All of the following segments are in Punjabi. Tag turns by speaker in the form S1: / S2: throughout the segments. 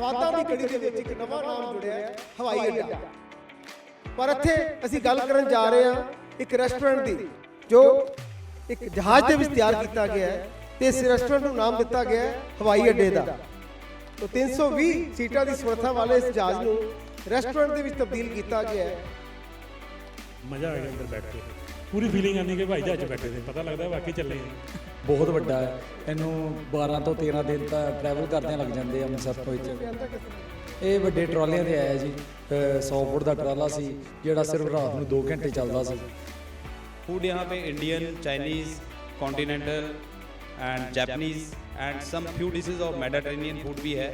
S1: ਸਵਾਦਾਂ ਦੀ ਕੜੀ ਦੇ ਵਿੱਚ ਇੱਕ ਨਵਾਂ ਨਾਮ ਜੁੜਿਆ ਹੈ ਹਵਾਈ ਅੱਡਾ। ਪਰ ਇੱਥੇ ਅਸੀਂ ਗੱਲ ਕਰਨ ਜਾ ਰਹੇ ਹਾਂ ਇੱਕ ਰੈਸਟੋਰੈਂਟ ਦੀ ਜੋ ਇੱਕ ਜਹਾਜ਼ ਦੇ ਵਿੱਚ ਤਿਆਰ ਕੀਤਾ ਗਿਆ ਹੈ ਤੇ ਇਸ ਰੈਸਟੋਰੈਂਟ ਨੂੰ ਨਾਮ ਦਿੱਤਾ ਗਿਆ ਹੈ ਹਵਾਈ ਅੱਡੇ ਦਾ। ਤੋਂ 320 ਸੀਟਾਂ ਦੀ ਸਮਰੱਥਾ ਵਾਲੇ ਇਸ ਜਹਾਜ਼ ਨੂੰ ਰੈਸਟੋਰੈਂਟ ਦੇ ਵਿੱਚ ਤਬਦੀਲ ਕੀਤਾ ਗਿਆ ਹੈ।
S2: ਮਜ਼ਾ ਆ ਗਿਆ ਅੰਦਰ ਬੈਠ ਕੇ। ਪੂਰੀ ਫੀਲਿੰਗ ਆਉਂਦੀ ਕਿ ਭਾਈ ਜਹਾਜ਼ 'ਚ ਬੈਠੇ ਨੇ ਪਤਾ ਲੱਗਦਾ ਵਾਕਈ ਚੱਲੇ ਹਾਂ
S3: ਬਹੁਤ ਵੱਡਾ ਹੈ ਇਹਨੂੰ 12 ਤੋਂ 13 ਦਿਨ ਤਾਂ ਟਰੈਵਲ ਕਰਦਿਆਂ ਲੱਗ ਜਾਂਦੇ ਆ ਅੰਮ੍ਰਿਤਸਰ ਤੋਂ ਇੱਥੇ ਇਹ ਵੱਡੇ ਟਰਾਲਿਆਂ ਤੇ ਆਇਆ ਜੀ 100 ਫੁੱਟ ਦਾ ਟਰਾਲਾ ਸੀ ਜਿਹੜਾ ਸਿਰਫ ਰਾਤ ਨੂੰ 2 ਘੰਟੇ ਚੱਲਦਾ ਸੀ
S4: फूड यहाँ पे Indian Chinese continental and Japanese and some few dishes of Mediterranean food भी है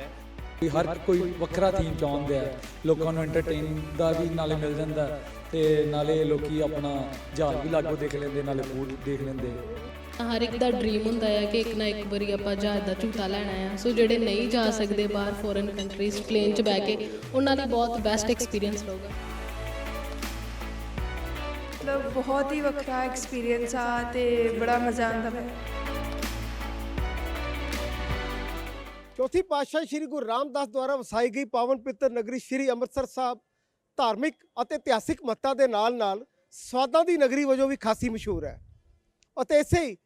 S3: ਵੀ ਹਰ ਕੋਈ ਵੱਖਰਾ ਥੀਮ ਚਾਹੁੰਦੇ ਆ ਲੋਕਾਂ ਨੂੰ ਐਂਟਰਟੇਨ ਦਾ ਵੀ ਨਾਲੇ ਮਿਲ ਜਾਂਦਾ ਤੇ ਨਾਲੇ ਲੋਕੀ ਆਪਣਾ ਜਹਾਜ਼ ਵੀ ਲਾਗੋ ਦੇਖ ਲੈਂਦੇ ਨਾਲੇ ਫੂਡ ਦੇਖ ਲੈਂਦੇ
S5: ਹਰ ਇੱਕ ਦਾ ਡ੍ਰੀਮ ਹੁੰਦਾ ਹੈ ਕਿ ਇੱਕ ਨਾ ਇੱਕ ਵਾਰੀ ਆਪਾਂ ਜਹਾਜ਼ ਦਾ ਝੂਟਾ ਲੈਣਾ ਆ। ਸੋ ਜਿਹੜੇ ਨਹੀਂ ਜਾ ਸਕਦੇ ਬਾਹਰ ਫੋਰਨ ਕੰਟਰੀਜ਼ ਪਲੇਨ 'ਚ ਬਹਿ ਕੇ ਉਹਨਾਂ ਲਈ ਬਹੁਤ ਬੈਸਟ ਐਕਸਪੀਰੀਅੰਸ ਰਹੂਗਾ।
S6: ਮਤਲਬ ਬਹੁਤ ਹੀ ਵੱਖਰਾ ਐਕਸਪੀਰੀਅੰਸ ਆ ਤੇ ਬੜਾ ਮਜ਼ਾ ਆਉਂਦਾ ਹੈ
S1: ਚੌਥੀ ਪਾਤਸ਼ਾਹੀ ਸ੍ਰੀ ਗੁਰੂ ਰਾਮਦਾਸ ਦੁਆਰਾ ਵਸਾਈ ਗਈ ਪਾਵਨ ਪਿੱਤਰ ਨਗਰੀ ਸ੍ਰੀ ਅੰਮ੍ਰਿਤਸਰ ਸਾਹਿਬ ਧਾਰਮਿਕ ਅਤੇ ਇਤਿਹਾਸਿਕ ਮਹੱਤਤਾ ਦੇ ਨਾਲ-ਨਾਲ ਸਵਾਦਾਂ ਦੀ ਨਗਰੀ ਵਜੋਂ ਵੀ ਖਾਸੀ ਮਸ਼ਹੂਰ ਹੈ। ਅਤੇ ਇਸੇ ਹੀ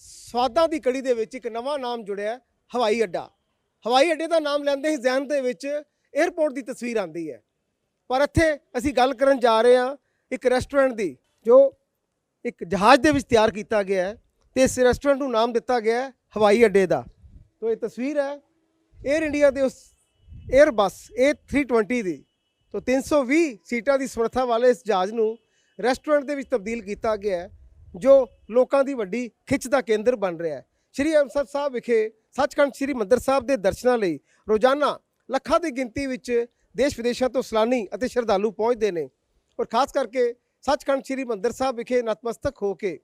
S1: ਸਵਾਦਾਂ ਦੀ ਕੜੀ ਦੇ ਵਿੱਚ ਇੱਕ ਨਵਾਂ ਨਾਮ ਜੁੜਿਆ ਹਵਾਈ ਅੱਡਾ। ਹਵਾਈ ਅੱਡੇ ਦਾ ਨਾਮ ਲੈਂਦੇ ਹੀ ਜ਼ਿਹਨ ਦੇ ਵਿੱਚ 에어ਪੋਰਟ ਦੀ ਤਸਵੀਰ ਆਉਂਦੀ ਹੈ। ਪਰ ਇੱਥੇ ਅਸੀਂ ਗੱਲ ਕਰਨ ਜਾ ਰਹੇ ਹਾਂ ਇੱਕ ਰੈਸਟੋਰੈਂਟ ਦੀ, ਜੋ ਇੱਕ ਜਹਾਜ਼ ਦੇ ਵਿੱਚ ਤਿਆਰ ਕੀਤਾ ਗਿਆ ਹੈ ਤੇ ਇਸ ਰੈਸਟੋਰੈਂਟ ਨੂੰ ਨਾਮ ਦਿੱਤਾ ਗਿਆ ਹਵਾਈ ਅੱਡੇ ਦਾ। ਤੋਂ ਇਹ ਤਸਵੀਰ ਹੈ 에ਅਰ ਇੰਡੀਆ ਦੇ ਉਸ 에ਅਰਬਸ A320 ਦੀ। ਤੋਂ 320 ਸੀਟਾਂ ਦੀ ਸਮਰੱਥਾ ਵਾਲੇ ਇਸ ਜਹਾਜ਼ ਨੂੰ ਰੈਸਟੋਰੈਂਟ ਦੇ ਵਿੱਚ ਤਬਦੀਲ ਕੀਤਾ ਗਿਆ ਹੈ। ਜੋ ਲੋਕਾਂ ਦੀ ਵੱਡੀ ਖਿੱਚ ਦਾ ਕੇਂਦਰ ਬਣ ਰਿਹਾ ਹੈ। ਸ਼੍ਰੀ ਅੰਮ੍ਰਿਤਸਰ ਸਾਹਿਬ ਵਿਖੇ ਸੱਚਖੰਡ ਸ਼੍ਰੀ ਮੰਦਰ ਸਾਹਿਬ ਦੇ ਦਰਸ਼ਨਾਂ ਲਈ ਰੋਜ਼ਾਨਾ ਲੱਖਾਂ ਦੀ ਗਿਣਤੀ ਵਿੱਚ ਦੇਸ਼ ਵਿਦੇਸ਼ਾਂ ਤੋਂ ਸੈਲਾਨੀ ਅਤੇ ਸ਼ਰਧਾਲੂ ਪਹੁੰਚਦੇ ਨੇ ਔਰ ਖਾਸ ਕਰਕੇ ਸੱਚਖੰਡ ਸ਼੍ਰੀ ਮੰਦਰ ਸਾਹਿਬ ਵਿਖੇ ਨਤਮਸਤਕ ਹੋ ਕੇ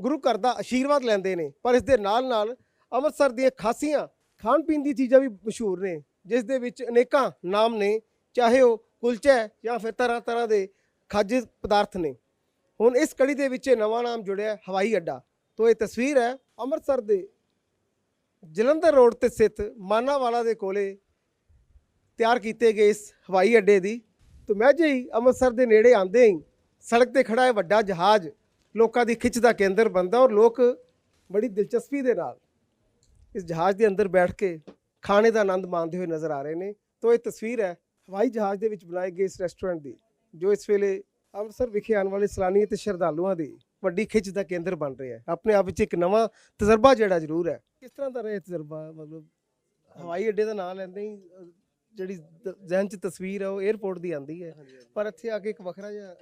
S1: ਗੁਰੂ ਘਰ ਦਾ ਆਸ਼ੀਰਵਾਦ ਲੈਂਦੇ ਨੇ। ਪਰ ਇਸ ਦੇ ਨਾਲ ਨਾਲ ਅੰਮ੍ਰਿਤਸਰ ਦੀਆਂ ਖਾਸੀਆਂ ਖਾਣ ਪੀਣ ਦੀ ਚੀਜ਼ਾਂ ਵੀ ਮਸ਼ਹੂਰ ਨੇ, ਜਿਸ ਦੇ ਵਿੱਚ ਅਨੇਕਾਂ ਨਾਮ ਨੇ, ਚਾਹੇ ਉਹ ਕੁਲਚਾ ਜਾਂ ਫਿਰ ਤਰ੍ਹਾਂ ਤਰ੍ਹਾਂ ਦੇ ਖਾద్य ਪਦਾਰਥ ਨੇ। ਹੁਣ ਇਸ ਕੜੀ ਦੇ ਵਿੱਚ ਇਹ ਨਵਾਂ ਨਾਮ ਜੁੜਿਆ ਹਵਾਈ ਅੱਡਾ। ਤੋਂ ਇਹ ਤਸਵੀਰ ਹੈ ਅੰਮ੍ਰਿਤਸਰ ਦੇ ਜਲੰਧਰ ਰੋਡ ਤੇ ਸਥਿਤ ਮਾਨਾਵਾਲਾ ਦੇ ਕੋਲੇ ਤਿਆਰ ਕੀਤੇ ਗਏ ਇਸ ਹਵਾਈ ਅੱਡੇ ਦੀ। ਤੋਂ ਮੈਂ ਹੀ ਅੰਮ੍ਰਿਤਸਰ ਦੇ ਨੇੜੇ ਆਂਦੇ ਹੀ ਸੜਕ ਤੇ ਖੜਾ ਹੈ ਵੱਡਾ ਜਹਾਜ਼ ਲੋਕਾਂ ਦੀ ਖਿੱਚ ਦਾ ਕੇਂਦਰ ਬਣਦਾ ਔਰ ਲੋਕ ਬੜੀ ਦਿਲਚਸਪੀ ਦੇ ਨਾਲ ਇਸ ਜਹਾਜ਼ ਦੇ ਅੰਦਰ ਬੈਠ ਕੇ ਖਾਣੇ ਦਾ ਆਨੰਦ ਮਾਣਦੇ ਹੋਏ ਨਜ਼ਰ ਆ ਰਹੇ ਨੇ। ਤੋਂ ਇਹ ਤਸਵੀਰ ਹੈ ਹਵਾਈ ਜਹਾਜ਼ ਦੇ ਵਿੱਚ ਬਣਾਏ ਗਏ ਇਸ ਰੈਸਟੋਰੈਂਟ ਦੀ, ਜੋ ਇਸ ਵੇਲੇ ਅੰਮ੍ਰਿਤਸਰ ਵਿਖੇ ਆਉਣ ਵਾਲੇ ਸੈਲਾਨੀ ਅਤੇ ਸ਼ਰਧਾਲੂਆਂ ਦੀ ਵੱਡੀ ਖਿੱਚ ਦਾ ਕੇਂਦਰ ਬਣ ਰਿਹਾ ਹੈ। ਆਪਣੇ ਆਪ ਵਿੱਚ ਇੱਕ ਨਵਾਂ ਤਜਰਬਾ ਜਿਹੜਾ ਜ਼ਰੂਰ ਹੈ। ਕਿਸ ਤਰ੍ਹਾਂ ਦਾ ਰਿਹਾ ਇਹ ਤਜਰਬਾ? ਮਤਲਬ ਹਵਾਈ ਅੱਡੇ ਦਾ ਨਾਮ ਲੈਂਦੇ ਹੀ ਜਿਹੜੀ ਜ਼ਿਹਨ 'ਚ ਤਸਵੀਰ ਹੈ ਉਹ 에ਅਰਪੋਰਟ ਦੀ ਆਂਦੀ ਹੈ। ਪਰ ਇੱਥੇ ਆ ਕੇ ਇੱਕ ਵੱਖਰਾ ਜਿਹਾ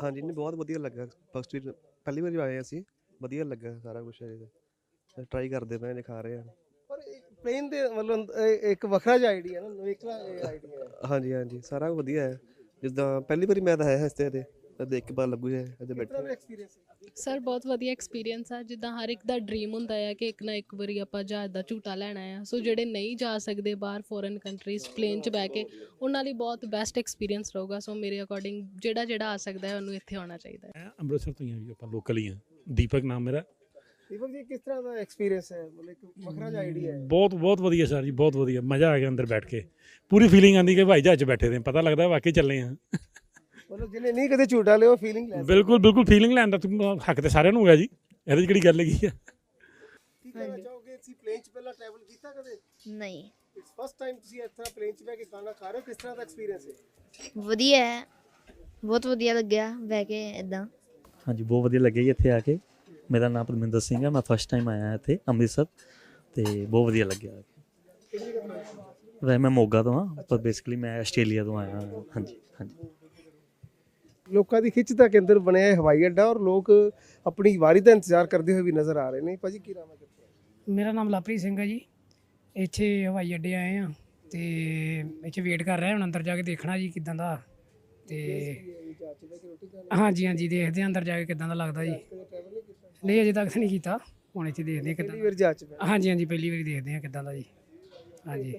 S7: ਹਾਂਜੀ ਨਹੀਂ ਬਹੁਤ ਵਧੀਆ ਲੱਗਾ। ਫਸਟ ਵੀਰ ਪਹਿਲੀ ਵਾਰੀ ਆਏ ਅਸੀਂ। ਵਧੀਆ ਲੱਗਾ ਸਾਰਾ ਕੁਝ ਇਹਦਾ ਟਰਾਈ ਕਰਦੇ ਪਏ ਨੇ ਖਾ ਰਹੇ ਆ
S1: ਪਰ ਪਲੇਨ ਦੇ ਮਤਲਬ ਇਹ ਇੱਕ ਵੱਖਰਾ ਜਿਹਾ ਆਈਡੀਆ ਨਾ ਨਵੇਕਲਾ ਆਈਡੀਆ
S7: ਹਾਂਜੀ ਹਾਂਜੀ ਸਾਰਾ ਵਧੀਆ ਹੈ। ਜਿੱਦਾਂ ਪਹਿਲੀ ਵਾਰੀ ਮੈਂ ਤਾਂ ਆਇਆ ਇਸ ਤੇ ਤੇ ਦੇਖ ਕੇ ਪਤਾ ਲੱਗੂ ਜੇ
S1: ਦਾ
S7: ਬੈਠੇ
S1: ਐਕਸਪੀਰੀਅੰਸ
S5: ਸਰ ਬਹੁਤ ਵਧੀਆ ਐਕਸਪੀਰੀਅੰਸ ਆ ਜਿੱਦਾਂ ਹਰ ਇੱਕ ਦਾ ਡ੍ਰੀਮ ਹੁੰਦਾ ਹੈ ਕਿ ਇੱਕ ਨਾ ਇੱਕ ਵਾਰੀ ਆਪਾਂ ਜਹਾਜ਼ ਦਾ ਝੂਟਾ ਲੈਣਾ ਆ। ਸੋ ਜਿਹੜੇ ਨਹੀਂ ਜਾ ਸਕਦੇ ਬਾਹਰ ਫੋਰਨ ਕੰਟਰੀਜ਼ ਪਲੇਨ 'ਚ ਬਹਿ ਕੇ ਉਹਨਾਂ ਲਈ ਬਹੁਤ ਬੈਸਟ ਐਕਸਪੀਰੀਅੰਸ ਰਹੂਗਾ। ਸੋ ਮੇਰੇ ਅਕੋਰਡਿੰਗ ਜਿਹੜਾ ਜਿਹੜਾ ਆ ਸਕਦਾ ਹੈ ਉਹਨੂੰ ਇੱਥੇ ਆਉਣਾ ਚਾਹੀਦਾ ਹੈ।
S2: ਮੈਂ ਅੰਮ੍ਰਿਤਸਰ ਤੋਂ ਹੀ ਆ ਜੀ ਆਪਾਂ ਲੋਕਲ ਹੀ ਆ। ਦੀਪਕ ਨਾਮ ਮੇਰਾ।
S1: ਦੀਪਕ ਜੀ ਕਿਸ ਤਰ੍ਹਾਂ ਦਾ ਐਕਸਪੀਰੀਅੰਸ ਹੈ ਮਤਲਬ ਇੱਕ ਵੱਖਰਾ ਜਿਹਾ ਆਈਡੀਆ ਹੈ
S2: ਬਹੁਤ ਬਹੁਤ ਵਧੀਆ ਸਰ ਜੀ ਬਹੁਤ ਵਧੀਆ ਮਜ਼ਾ ਆ ਗਿਆ ਅੰਦਰ ਬੈਠ ਕੇ ਪੂਰੀ ਫੀਲਿੰਗ ਆਉਂਦੀ ਕਿ ਭਾਈ ਜਹਾਜ਼ 'ਚ ਬੈਠੇ ਨੇ ਪਤਾ ਲੱਗਦਾ ਵਾਕਈ ਚੱਲੇ ਹਾਂ
S1: ਮਤਲਬ ਜਿਹਨੇ ਨਹੀਂ ਕਦੇ ਝੂਟਾ ਲਿਓ ਫੀਲਿੰਗ ਲੈ
S2: ਬਿਲਕੁਲ ਬਿਲਕੁਲ ਫੀਲਿੰਗ ਲੈਣ ਦਾ ਹੱਕ ਤੇ ਸਾਰਿਆਂ ਨੂੰ ਹੋਗਾ ਜੀ ਇਹਦੇ 'ਚ ਕਿਹੜੀ ਗੱਲ ਹੈਗੀ ਆ
S1: ਕੀ ਕਹਿਣਾ ਚਾਹੋਗੇ? ਤੁਸੀਂ ਪਲੇਨ 'ਚ ਪਹਿਲਾਂ ਟਰੈਵਲ ਕੀਤਾ ਕਦੇ?
S8: ਨਹੀਂ।
S1: ਇਟਸ ਫਸਟ ਟਾਈਮ ਤੁਸੀਂ ਇਸ ਤਰ੍ਹਾਂ ਪਲੇਨ 'ਚ ਬਹਿ ਕੇ ਖਾਣਾ ਖਾ ਰਹੇ ਹੋ? ਕਿਸ ਤਰ੍ਹਾਂ ਦਾ ਐਕਸਪੀਰੀਅੰਸ ਹੈ?
S8: ਵਧੀਆ ਹੈ। ਬਹੁਤ ਵਧੀਆ ਲੱਗਿਆ ਬਹਿ ਕੇ ਇਦਾਂ
S9: ਹਾਂਜੀ ਬਹੁਤ ਵਧੀਆ ਲੱਗਿਆ ਜੀ ਇੱਥੇ ਆ ਕੇ। ਮੇਰਾ ਨਾਮ ਪਰਮਿੰਦਰ ਸਿੰਘ ਹੈ ਮੈਂ ਫਸਟ ਟਾਈਮ ਆਇਆ ਇੱਥੇ ਅੰਮ੍ਰਿਤਸਰ ਤੇ ਬਹੁਤ ਵਧੀਆ ਲੱਗਿਆ। ਵੈਸੇ ਮੈਂ ਮੋਗਾ ਤੋਂ ਹਾਂ ਪਰ ਬੇਸਿਕਲੀ ਮੈਂ ਆਸਟ੍ਰੇਲੀਆ ਤੋਂ ਆਇਆ। ਹਾਂ। ਹਾਂਜੀ ਹਾਂਜੀ।
S1: ਲੋਕਾਂ ਦੀ ਖਿੱਚ ਦਾ ਕੇਂਦਰ ਬਣਿਆ ਹੈ ਹਵਾਈ ਅੱਡਾ ਔਰ ਲੋਕ ਆਪਣੀ ਵਾਰੀ ਦਾ ਇੰਤਜ਼ਾਰ ਕਰਦੇ ਹੋਏ ਵੀ ਨਜ਼ਰ ਆ ਰਹੇ ਨੇ। ਭਾਜੀ ਕੀ ਨਾਮ ਹੈ ਕਿੱਥੇ
S10: ਮੇਰਾ ਨਾਮ ਲਵਪ੍ਰੀਤ ਸਿੰਘ ਹੈ ਜੀ। ਇੱਥੇ ਹਵਾਈ ਅੱਡੇ ਆਏ ਆ ਤੇ ਇੱਥੇ ਵੇਟ ਕਰ ਰਹੇ ਹੁਣ ਅੰਦਰ ਜਾ ਕੇ ਦੇਖਣਾ ਜੀ ਕਿਦਾਂ ਦਾ ਤੇ ਹਾਂਜੀ ਹਾਂਜੀ ਦੇਖਦੇ ਆ ਅੰਦਰ ਜਾ ਕੇ ਕਿਦਾਂ ਦਾ ਲੱਗਦਾ ਜੀ। ਨਹੀਂ ਅਜੇ ਤੱਕ ਤਾਂ ਨਹੀਂ ਕੀਤਾ। ਹੁਣ ਇੱਥੇ ਦੇਖਦੇ ਆ ਕਿਦਾਂ
S1: ਪਹਿਲੀ ਵਾਰ ਜਾ ਚੁੱਕਾ
S10: ਹਾਂਜੀ ਹਾਂਜੀ ਪਹਿਲੀ ਵਾਰੀ ਦੇਖਦੇ ਆ ਕਿਦਾਂ ਦਾ ਜੀ। ਹਾਂਜੀ।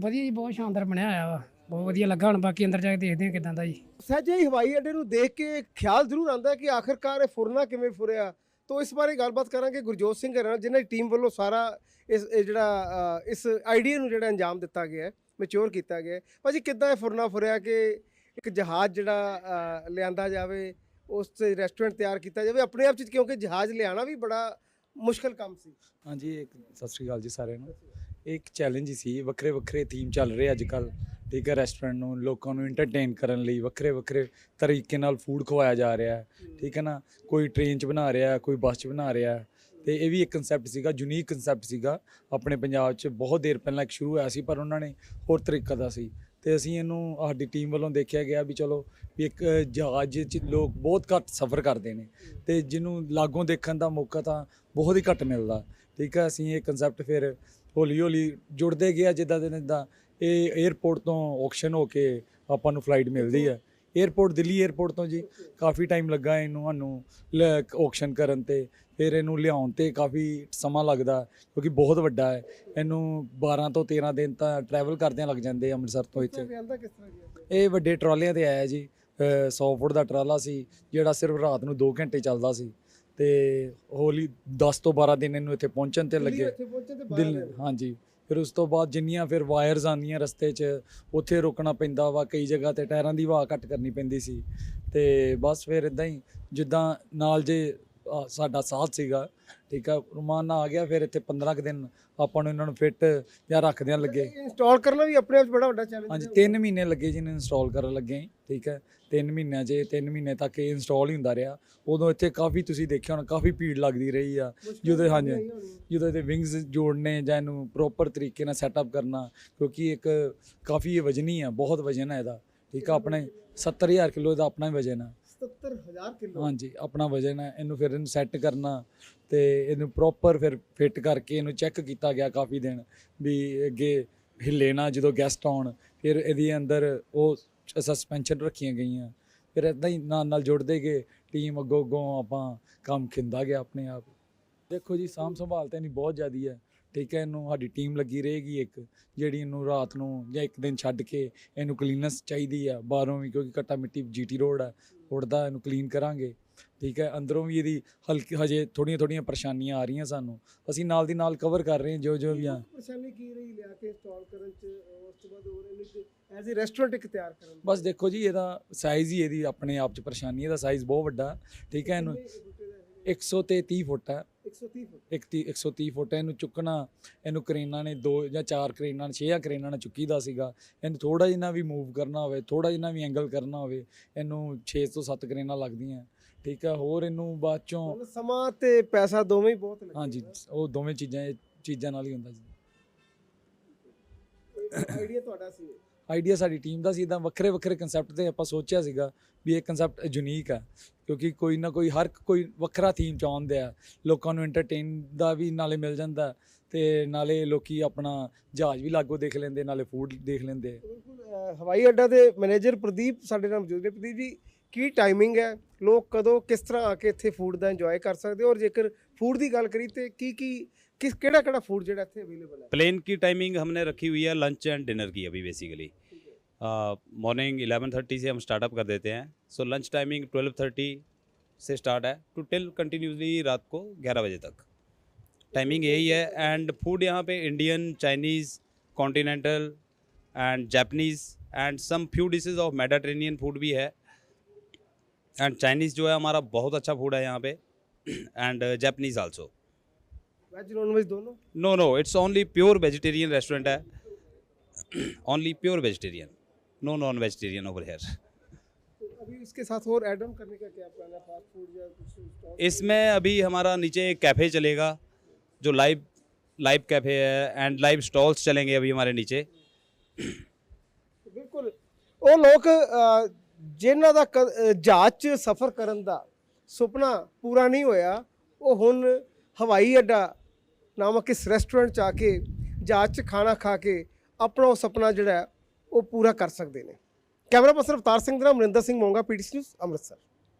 S10: ਵਧੀਆ ਜੀ ਬਹੁਤ ਸ਼ਾਨਦਾਰ ਬਣਿਆ ਹੋਇਆ ਵਾ। ਬਹੁਤ ਵਧੀਆ ਲੱਗਾ ਹੁਣ ਬਾਕੀ ਅੰਦਰ ਜਾ ਕੇ ਦੇਖਦੇ ਆ ਕਿਦਾਂ ਦਾ ਜੀ।
S1: ਸਹਿਜੇ ਹੀ ਹਵਾਈ ਅੱਡੇ ਨੂੰ ਦੇਖ ਕੇ ਖਿਆਲ ਜ਼ਰੂਰ ਆਉਂਦਾ ਹੈ ਕਿ ਆਖਰਕਾਰ ਇਹ ਫੁਰਨਾ ਕਿਵੇਂ ਫੁਰਿਆ। ਤੋ ਇਸ ਬਾਰੇ ਗੱਲਬਾਤ ਕਰਾਂਗੇ ਗੁਰਜੋਤ ਸਿੰਘ ਜਿਨ੍ਹਾਂ ਦੀ ਟੀਮ ਵੱਲੋਂ ਸਾਰਾ ਇਸ ਇਹ ਜਿਹੜਾ ਅ, ਇਸ ਆਈਡੀਆ ਨੂੰ ਜਿਹੜਾ ਅੰਜਾਮ ਦਿੱਤਾ ਗਿਆ ਹੈ। ਮੈਚੁਰ ਕੀਤਾ ਗਿਆ ਭਾਜੀ ਕਿੱਦਾਂ ਇਹ ਫੁਰਨਾ ਫੁਰਿਆ ਕਿ ਇੱਕ ਜਹਾਜ਼ ਜਿਹੜਾ ਲਿਆਂਦਾ ਜਾਵੇ ਉਸ ਤੇ ਰੈਸਟੋਰੈਂਟ ਤਿਆਰ ਕੀਤਾ ਜਾਵੇ? ਆਪਣੇ ਆਪ ਚ ਕਿਉਂਕਿ ਜਹਾਜ਼ ਲਿਆਣਾ ਵੀ ਬੜਾ ਮੁਸ਼ਕਲ ਕੰਮ ਸੀ।
S3: ਹਾਂਜੀ ਇੱਕ ਸਤਿ ਸ਼੍ਰੀ ਅਕਾਲ ਜੀ ਸਾਰਿਆਂ ਨੂੰ। ਇਹ ਇੱਕ ਚੈਲੰਜ ਹੀ ਸੀ। ਵੱਖਰੇ ਵੱਖਰੇ ਥੀਮ ਚੱਲ ਰਹੇ ਅੱਜ ਕੱਲ ਠੀਕ ਹੈ ਰੈਸਟੋਰੈਂਟ ਨੂੰ ਲੋਕਾਂ ਨੂੰ ਐਂਟਰਟੇਨ ਕਰਨ ਲਈ ਵੱਖਰੇ ਵੱਖਰੇ ਤਰੀਕੇ ਨਾਲ ਫੂਡ ਖਵਾਇਆ ਜਾ ਰਿਹਾ ਹੈ। ਠੀਕ ਹੈ ਨਾ? ਕੋਈ ਟ੍ਰੇਨ 'ਚ ਬਣਾ ਰਿਹਾ ਕੋਈ ਬੱਸ 'ਚ ਬਣਾ ਰਿਹਾ। ਤੇ ਇਹ ਵੀ ਇੱਕ ਕਨਸੈਪਟ ਸੀਗਾ ਯੂਨੀਕ ਕਨਸੈਪਟ ਸੀਗਾ। ਆਪਣੇ ਪੰਜਾਬ 'ਚ ਬਹੁਤ ਦੇਰ ਪਹਿਲਾਂ ਇੱਕ ਸ਼ੁਰੂ ਹੋਇਆ ਸੀ, ਪਰ ਉਹਨਾਂ ਨੇ ਹੋਰ ਤਰੀਕਾ ਦਾ ਸੀ। ਤੇ ਅਸੀਂ ਇਹਨੂੰ ਸਾਡੀ ਟੀਮ ਵੱਲੋਂ ਦੇਖਿਆ ਗਿਆ ਵੀ ਚਲੋ ਵੀ ਇੱਕ ਜਹਾਜ਼ 'ਚ ਲੋਕ ਬਹੁਤ ਘੱਟ ਸਫ਼ਰ ਕਰਦੇ ਨੇ। ਤੇ ਜਿਹਨੂੰ ਲਾਗੋਂ ਦੇਖਣ ਦਾ ਮੌਕਾ ਤਾਂ ਬਹੁਤ ਹੀ ਘੱਟ ਮਿਲਦਾ। ਠੀਕ ਹੈ, ਅਸੀਂ ਇਹ ਕਨਸੈਪਟ ਫਿਰ ਹੌਲੀ ਹੌਲੀ ਜੁੜਦੇ ਗਿਆ ਜਿੱਦਾਂ ਦੇ ਜਿੱਦਾਂ ਇਹ 에어ਪੋਰਟ ਤੋਂ ਆਕਸ਼ਨ ਹੋ ਕੇ ਆਪਾਂ ਨੂੰ ਫਲਾਈਟ ਮਿਲਦੀ ਹੈ। 에어ਪੋਰਟ ਦਿੱਲੀ 에어ਪੋਰਟ ਤੋਂ ਜੀ। ਕਾਫੀ ਟਾਈਮ ਲੱਗਾ ਇਹਨੂੰ ਸਾਨੂੰ ਆਕਸ਼ਨ ਕਰਨ ਤੇ। ਫਿਰ ਇਹਨੂੰ ਲਿਆਉਣ ਤੇ ਕਾਫੀ ਸਮਾਂ ਲੱਗਦਾ ਕਿਉਂਕਿ ਬਹੁਤ ਵੱਡਾ ਹੈ। ਇਹਨੂੰ 12 ਤੋਂ 13 ਦਿਨ ਤਾਂ ਟਰੈਵਲ ਕਰਦਿਆਂ ਲੱਗ ਜਾਂਦੇ ਆ ਅੰਮ੍ਰਿਤਸਰ ਤੋਂ ਇੱਥੇ। ਇਹ ਵੱਡੇ ਟਰਾਲਿਆਂ ਤੇ ਆਇਆ ਜੀ। 100 ਫੁੱਟ ਦਾ ਟਰਾਲਾ ਸੀ ਜਿਹੜਾ ਸਿਰਫ ਰਾਤ ਨੂੰ 2 ਘੰਟੇ ਚੱਲਦਾ ਸੀ। ਤੇ ਹੋਲੀ 10 ਤੋਂ 12 ਦਿਨ ਇਹਨੂੰ ਇੱਥੇ ਪਹੁੰਚਣ ਤੇ ਲੱਗੇ। ਦਿੱਲੀ ਹਾਂਜੀ। ਫਿਰ ਉਸ ਤੋਂ ਬਾਅਦ ਜਿੰਨੀਆਂ ਫਿਰ ਵਾਇਰਸ ਆਉਂਦੀਆਂ ਰਸਤੇ 'ਚ ਉੱਥੇ ਰੁਕਣਾ ਪੈਂਦਾ ਵਾ। ਕਈ ਜਗ੍ਹਾ ਤੇ ਟਾਇਰਾਂ ਦੀ ਹਵਾ ਘੱਟ ਕਰਨੀ ਪੈਂਦੀ ਸੀ। ਤੇ ਬਸ ਫਿਰ ਇਦਾਂ ਹੀ ਜਿੱਦਾਂ ਨਾਲ ਜੇ ਸਾਡਾ ਸਾਥ ਸੀਗਾ ਠੀਕ ਆ? ਰਮਾਨ ਆ ਗਿਆ ਫਿਰ ਇੱਥੇ 15 ਕੁ ਦਿਨ ਆਪਾਂ ਨੂੰ ਇਹਨਾਂ ਨੂੰ ਫਿੱਟ ਜਾਂ ਰੱਖਦਿਆਂ ਲੱਗੇ।
S1: ਇੰਸਟਾਲ ਕਰਨਾ ਵੀ ਆਪਣੇ ਆਪ ਬੜਾ ਵੱਡਾ ਚੈਲੰਜ
S3: ਹਾਂਜੀ 3 ਮਹੀਨੇ ਲੱਗੇ ਜਿਹਨੂੰ ਇੰਸਟਾਲ ਕਰਨ ਲੱਗੇ ਠੀਕ ਹੈ 3 ਮਹੀਨਿਆਂ 'ਚ 3 ਮਹੀਨੇ ਤੱਕ ਇਹ ਇੰਸਟਾਲ ਹੀ ਹੁੰਦਾ ਰਿਹਾ। ਉਦੋਂ ਇੱਥੇ ਕਾਫੀ ਤੁਸੀਂ ਦੇਖਿਆ ਹੋਣਾ ਕਾਫੀ ਭੀੜ ਲੱਗਦੀ ਰਹੀ ਆ। ਜਦੋਂ ਹਾਂਜੀ ਜਦੋਂ ਇਹਦੇ ਵਿੰਗਸ ਜੋੜਨੇ ਜਾਂ ਇਹਨੂੰ ਪ੍ਰੋਪਰ ਤਰੀਕੇ ਨਾਲ ਸੈਟਅਪ ਕਰਨਾ ਕਿਉਂਕਿ ਇੱਕ ਕਾਫੀ ਇਹ ਵਜਨੀ ਆ ਬਹੁਤ ਵਜਨ ਹੈ ਇਹਦਾ। ਠੀਕ ਆ ਆਪਣੇ 70000 ਕਿਲੋ ਦਾ ਆਪਣਾ ਹੀ ਵਜਨ ਆ।
S1: 77000 ਕਿਲੋ।
S3: ਹਾਂਜੀ, ਆਪਣਾ ਵਜਨ ਹੈ, ਇਹਨੂੰ ਫਿਰ ਇਹਨੂੰ ਸੈੱਟ ਕਰਨਾ ਤੇ ਇਹਨੂੰ ਪ੍ਰੋਪਰ ਫਿਰ ਫਿੱਟ ਕਰਕੇ ਇਹਨੂੰ ਚੈੱਕ ਕੀਤਾ ਗਿਆ ਕਾਫੀ ਦਿਨ ਵੀ ਅੱਗੇ ਹਿੱਲੇ ਨਾ ਜਦੋਂ ਗੈਸਟ ਆਉਣ, ਫਿਰ ਇਹਦੇ ਅੰਦਰ ਉਹ ਸਸਪੈਂਸ਼ਨ ਰੱਖੀਆਂ ਗਈਆਂ। ਫਿਰ ਇਦਾਂ ਹੀ ਨਾਲ ਨਾਲ ਜੁੜਦੇ ਗਏ ਟੀਮ ਅੱਗੋਂ ਅੱਗੋਂ ਆਪਾਂ ਕੰਮ ਖਿੰਦਾ ਗਿਆ ਆਪਣੇ ਆਪ। ਦੇਖੋ ਜੀ ਸਾਂਭ ਸੰਭਾਲ ਤਾਂ ਇਹਨੀ ਬਹੁਤ ਜ਼ਿਆਦੀ ਹੈ। ਠੀਕ ਹੈ ਇਹਨੂੰ ਸਾਡੀ ਟੀਮ ਲੱਗੀ ਰਹੇਗੀ ਇੱਕ ਜਿਹੜੀ ਇਹਨੂੰ ਰਾਤ ਨੂੰ ਜਾਂ ਇੱਕ ਦਿਨ ਛੱਡ ਕੇ ਇਹਨੂੰ ਕਲੀਨੈਸ ਚਾਹੀਦੀ ਆ। ਬਾਹਰੋਂ ਵੀ ਕਿਉਂਕਿ ਕੱਟਾ ਮਿੱਟੀ ਜੀਟੀ ਰੋਡ ਹੈ ਉੜਦਾ ਇਹਨੂੰ ਕਲੀਨ ਕਰਾਂਗੇ। ਠੀਕ ਹੈ ਅੰਦਰੋਂ ਵੀ ਇਹਦੀ ਹਲਕੀ ਹਜੇ ਥੋੜੀਆਂ ਥੋੜੀਆਂ ਪਰੇਸ਼ਾਨੀਆਂ ਆ ਰਹੀਆਂ ਸਾਨੂੰ। ਅਸੀਂ ਨਾਲ ਦੀ ਨਾਲ ਕਵਰ ਕਰ ਰਹੇ ਹਾਂ ਜੋ ਜੋ ਵੀ ਆ।
S1: ਪਰੇਸ਼ਾਨੀ ਕੀ ਰਹੀ ਲਿਆ ਕੇ ਇੰਸਟਾਲ ਕਰਨ 'ਚ ਉਸ ਤੋਂ ਬਾਅਦ ਹੋਰ ਇਹਨੂੰ ਐਜ਼ ਅ ਰੈਸਟੋਰੈਂਟ ਇੱਕ ਤਿਆਰ ਕਰਨ?
S3: ਬਸ ਦੇਖੋ ਜੀ ਇਹਦਾ ਸਾਈਜ਼ ਹੀ ਇਹਦੀ ਆਪਣੇ ਆਪ ਚ ਪਰੇਸ਼ਾਨੀ ਇਹਦਾ ਸਾਈਜ਼ ਬਹੁਤ ਵੱਡਾ। ਠੀਕ ਹੈ ਇਹਨੂੰ
S1: ਕਿੰਨੇ ਫੁੱਟੇ ਦਾ ਇਹ?
S3: 133 ਫੁੱਟ ਹੈ
S1: 130 ਫੁੱਟ
S3: 130 130 ਫੁੱਟ ਇਹਨੂੰ ਚੁੱਕਣਾ ਇਹਨੂੰ ਕਰੇਨਾਂ ਨੇ ਦੋ ਜਾਂ ਚਾਰ ਕਰੇਨਾਂ ਨੇ ਛੇ ਕਰੇਨਾਂ ਨੇ ਚੁੱਕੀਦਾ ਸੀਗਾ। ਇਹਨੂੰ ਥੋੜਾ ਜਿਹਾ ਵੀ ਮੂਵ ਕਰਨਾ ਹੋਵੇ ਥੋੜਾ ਜਿਹਾ ਵੀ ਐਂਗਲ ਕਰਨਾ ਹੋਵੇ ਇਹਨੂੰ 6 ਤੋਂ 7 ਕਰੇਨਾਂ ਲੱਗਦੀਆਂ। ਠੀਕ ਹੈ ਹੋਰ ਇਹਨੂੰ ਬਾਅਦ ਚੋਂ
S1: ਸਮਾਂ ਤੇ ਪੈਸਾ ਦੋਵੇਂ ਹੀ ਬਹੁਤ ਲੱਗੇ
S3: ਹਾਂਜੀ ਉਹ ਦੋਵੇਂ ਚੀਜ਼ਾਂ ਇਹ ਚੀਜ਼ਾਂ ਨਾਲ ਹੀ ਹੁੰਦਾ ਜੀ।
S1: ਆਈਡੀਆ ਤੁਹਾਡਾ ਸੀ?
S3: ਆਈਡੀਆ ਸਾਡੀ ਟੀਮ ਦਾ ਸੀ ਇਦਾਂ ਵੱਖਰੇ ਵੱਖਰੇ ਕਨਸੈਪਟ ਤੇ ਆਪਾਂ ਸੋਚਿਆ ਸੀਗਾ ਵੀ ਇਹ ਕਨਸੈਪਟ ਯੂਨੀਕ ਆ, ਕਿਉਂਕਿ ਕੋਈ ਨਾ ਕੋਈ, ਹਰ ਕੋਈ ਵੱਖਰਾ ਥੀਮ ਚਾਹੁੰਦੇ ਆ। ਲੋਕਾਂ ਨੂੰ ਐਂਟਰਟੇਨ ਦਾ ਵੀ ਨਾਲੇ ਮਿਲ ਜਾਂਦਾ ਤੇ ਨਾਲੇ ਲੋਕੀ ਆਪਣਾ ਜਹਾਜ਼ ਵੀ ਲਾਗੋ ਦੇਖ ਲੈਂਦੇ, ਨਾਲੇ ਫੂਡ ਦੇਖ ਲੈਂਦੇ।
S1: ਹਵਾਈ ਅੱਡਾ ਦੇ ਮੈਨੇਜਰ ਪ੍ਰਦੀਪ, ਸਾਡੇ ਨਾਲ ਮੌਜੂਦ ਨੇ। ਪ੍ਰਦੀਪ ਜੀ ਕੀ ਟਾਈਮਿੰਗ ਹੈ ਲੋਕ ਕਦੋਂ ਕਿਸ ਤਰ੍ਹਾਂ ਆ ਕੇ ਇੱਥੇ ਫੂਡ ਦਾ ਇੰਜੋਏ ਕਰ ਸਕਦੇ ਹੋ ਔਰ ਜੇਕਰ ਫੂਡ ਦੀ ਗੱਲ ਕਰੀ ਤੇ ਕੀ ਕੀ ਕਿਸ ਕਿਹੜਾ ਕਿਹੜਾ ਫੂਡ ਜਿਹੜਾ ਇੱਥੇ ਅਵੇਲੇਬਲ ਹੈ
S4: प्लेन की टाइमिंग हमने रखी हुई है लंच एंड डिनर की अभी बेसिकली मॉर्निंग 11:30 से हम स्टार्टअप कर देते हैं सो लंच टाइमिंग 12:30 से स्टार्ट है टू टिल कंटिन्यूसली रात को 11 बजे तक टाइमिंग यही है एंड फूड यहाँ पे Indian Chinese continental and Japanese and some few dishes of Mediterranean food भी है एंड चाइनीज़ जो है हमारा बहुत अच्छा फ़ूड है यहाँ पे। And Japanese also
S1: veg non veg दोनों?
S4: No no it's only pure vegetarian restaurant है। Only pure vegetarian no non vegetarian
S1: over here इसके साथ और एड करने का क्या प्लान है? फास्ट फ़ूड या कुछ
S4: इसमें अभी हमारा नीचे एक कैफ़े चलेगा जो लाइव लाइव कैफ़े है एंड लाइव स्टॉल्स चलेंगे अभी हमारे नीचे।
S1: बिल्कुल। वो लोग uh, ਜਿਨ੍ਹਾਂ ਦਾ ਕ- ਅਹ, ਜਹਾਜ਼ 'ਚ ਸਫ਼ਰ ਕਰਨ ਦਾ ਸੁਪਨਾ ਪੂਰਾ ਨਹੀਂ ਹੋਇਆ ਉਹ ਹੁਣ ਹਵਾਈ ਅੱਡਾ ਨਾਮਕ ਇਸ ਰੈਸਟੋਰੈਂਟ 'ਚ ਆ ਕੇ ਜਹਾਜ਼ 'ਚ ਖਾਣਾ ਖਾ ਕੇ ਆਪਣਾ ਉਹ ਸੁਪਨਾ ਜਿਹੜਾ ਹੈ, ਉਹ ਪੂਰਾ ਕਰ ਸਕਦੇ ਨੇ। ਕੈਮਰਾ ਪਰਸਨ ਅਵਤਾਰ ਸਿੰਘ ਦਾ ਨਾਮ ਮਰਿੰਦਰ ਸਿੰਘ ਮੋਂਗਾ ਪੀਟੀਸੀ ਨਿਊਜ਼ ਅੰਮ੍ਰਿਤਸਰ।